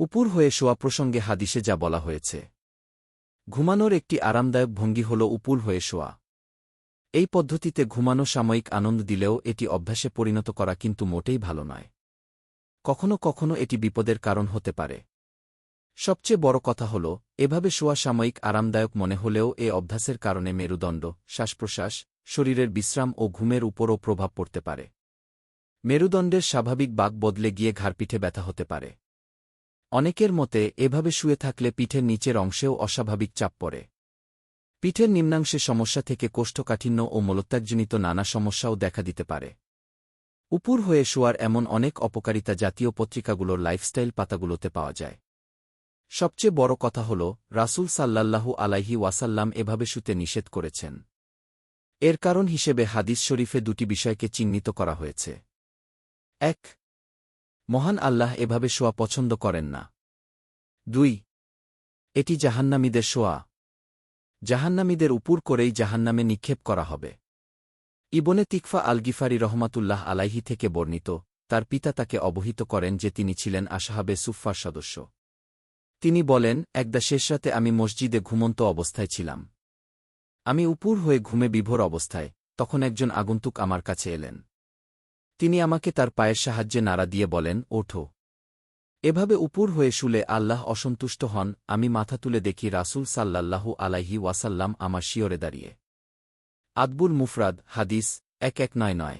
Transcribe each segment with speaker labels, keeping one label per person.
Speaker 1: উপুর হয়ে শোয়া প্রসঙ্গে হাদিসে যা বলা হয়েছে। ঘুমানোর একটি আরামদায়ক ভঙ্গি হল উপুল হয়ে শোয়া। এই পদ্ধতিতে ঘুমানো সাময়িক আনন্দ দিলেও এটি অভ্যাসে পরিণত করা কিন্তু মোটেই ভালো নয়। কখনো কখনো এটি বিপদের কারণ হতে পারে। সবচেয়ে বড় কথা হল, এভাবে শোয়া সাময়িক আরামদায়ক মনে হলেও এ অভ্যাসের কারণে মেরুদণ্ড, শ্বাসপ্রশ্বাস, শরীরের বিশ্রাম ও ঘুমের উপরও প্রভাব পড়তে পারে। মেরুদণ্ডের স্বাভাবিক বাক বদলে গিয়ে ঘাড়পিঠে ব্যথা হতে পারে। অনেকের মতে, এভাবে শুয়ে থাকলে পিঠের নিচের অংশেও অস্বাভাবিক চাপ পড়ে। পিঠের নিম্নাংশে সমস্যা থেকে কোষ্ঠকাঠিন্য ও মলত্যাগজনিত নানা সমস্যাও দেখা দিতে পারে। উপুর হয়ে শোয়ার এমন অনেক অপকারিতা জাতীয় পত্রিকাগুলোর লাইফস্টাইল পাতাগুলোতে পাওয়া যায়। সবচেয়ে বড় কথা হল, রাসূল সাল্লাল্লাহু আলাইহি ওয়াসাল্লাম এভাবে শুতে নিষেধ করেছেন। এর কারণ হিসেবে হাদিস শরীফে দুটি বিষয়কে চিহ্নিত করা হয়েছে। এক মহান আল্লাহ এভাবে শোয়া পছন্দ করেন না। দুই, এটি জাহান্নামীদের শোয়া। জাহান্নামীদের উপর করেই জাহান্নামে নিক্ষেপ করা হবে। ইবনে তিকফা আল গিফারি রহমাতুল্লাহ আলাইহি থেকে বর্ণিত, তার পিতা তাকে অবহিত করেন যে তিনি ছিলেন আশাহাবে সুফফার সদস্য। তিনি বলেন, একদা শেষরাতে আমি মসজিদে ঘুমন্ত অবস্থায় ছিলাম। আমি উপুর হয়ে ঘুমে বিভোর অবস্থায়, তখন একজন আগন্তুক আমার কাছে এলেন। তিনি আমাকে তার পায়ের সাহায্যে নাড়া দিয়ে বলেন, ওঠো। এভাবে উপুর হয়ে শুলে আল্লাহ অসন্তুষ্ট হন, আমি মাথা তুলে দেখি রাসূল সাল্লাল্লাহু আলাইহি ওয়াসাল্লাম আমার শিয়রে দাঁড়িয়ে। আদবুল মুফরাদ, হাদিস এক এক নয় নয়।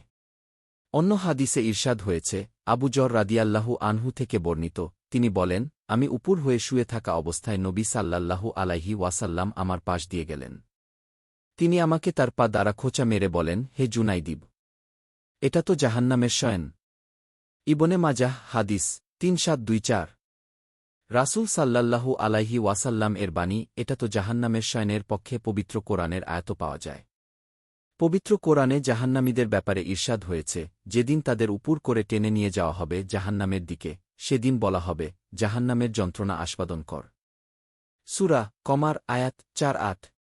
Speaker 1: অন্য হাদিসে ইরশাদ হয়েছে, আবু জর রাদিয়াল্লাহু আনহু থেকে বর্ণিত, তিনি বলেন, আমি উপুর হয়ে শুয়ে থাকা অবস্থায় নবী সাল্লাল্লাহু আলাইহি ওয়াসাল্লাম আমার পাশ দিয়ে গেলেন। তিনি আমাকে তার পা দ্বারা খোঁচা মেরে বলেন, হে জুনাইদিব এটা তো জাহান্নামের শয়ন। ইবনে মাজাহ, হাদিস, তিন সাত দুই চার। রাসূল সাল্লাল্লাহু আলাইহি ওয়াসাল্লাম এর বাণী, এটা তো জাহান্নামের শয়নের পক্ষে পবিত্র কোরআনের আয়ত পাওয়া যায়। পবিত্র কোরআনে জাহান্নামীদের ব্যাপারে ঈর্ষাদ হয়েছে, যেদিন তাদের উপর করে টেনে নিয়ে যাওয়া হবে জাহান্নামের দিকে, সেদিন বলা হবে, জাহান্নামের যন্ত্রণা আস্বাদন কর। সুরা কমার আয়াত চার আট।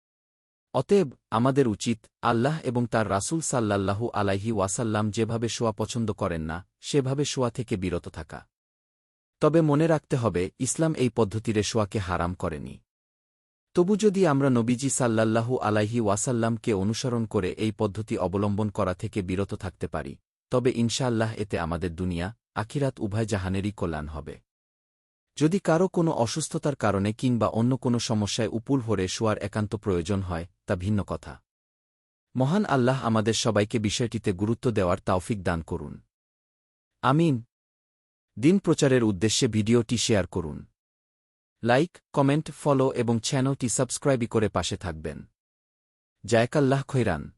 Speaker 1: অতএব আমাদের উচিত আল্লাহ এবং তার রাসূল সাল্লাল্লাহু আলাইহি ওয়াসাল্লাম যেভাবে শোয়া পছন্দ করেন না, সেভাবে শোয়া থেকে বিরত থাকা। তবে মনে রাখতে হবে, ইসলাম এই পদ্ধতিরে শোয়াকে হারাম করেনি। তবু যদি আমরা নবীজি সাল্লাল্লাহু আলাইহি ওয়াসাল্লামকে অনুসরণ করে এই পদ্ধতি অবলম্বন করা থেকে বিরত থাকতে পারি, তবে ইনশাআল্লাহ এতে আমাদের দুনিয়া, আখিরাত উভয় জাহানেরই কল্যাণ হবে। যদি কারও কোনো অসুস্থতার কারণে কিংবা অন্য কোনো সমস্যায় উপুল হরে শোয়ার একান্ত প্রয়োজন হয়, তা ভিন্ন কথা। মহান আল্লাহ আমাদের সবাইকে বিষয়টিতে গুরুত্ব দেওয়ার তাওফিক দান করুন। আমিন। দিন প্রচারের উদ্দেশ্যে ভিডিওটি শেয়ার করুন। লাইক, কমেন্ট, ফলো এবং চ্যানেলটি সাবস্ক্রাইবই করে পাশে থাকবেন। জায়কাল্লাহ খৈরান।